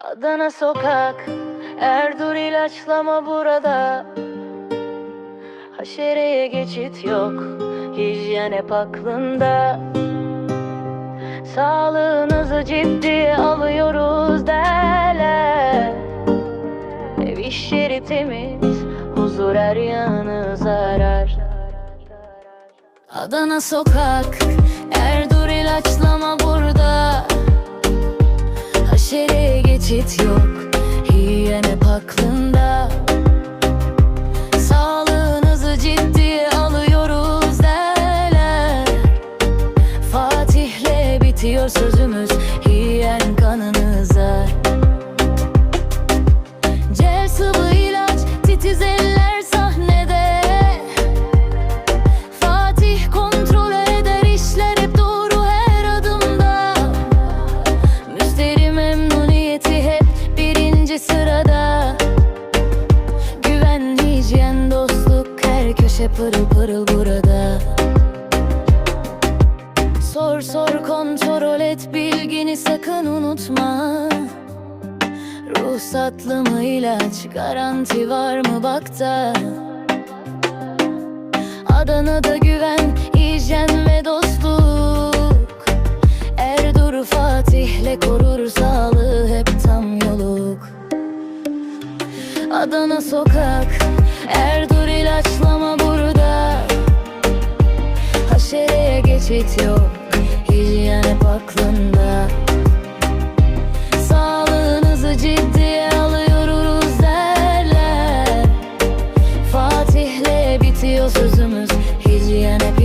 Adana sokak Erdur ilaçlama burada. Haşereye geçit yok Hijyen hep aklında. Sağlığınızı ciddiye alıyoruz derler. Ev iş yeri temiz Huzur her yanı zarar. Adana sokak Erdur Geçit yok. Hijyen hep aklında. Sağlığınızı ciddiye alıyoruz derler. Fatih'le bitiyor sözümüz köşe pırıl pırıl burada. Sor sor kontrol et bilgini sakın unutma. Ruhsatlı mı ilaç garanti var mı bak da Adana'da güven, hijyen ve dostluk. Erdur Fatih'le korur sağlığı hep tam yoluk. Adana sokak Er dur ilaçlama burada. Haşereye geçit yok Hijyen hep aklında. Sağlığınızı ciddiye alıyoruz derler. Fatih'le bitiyor sözümüz Hijyen hep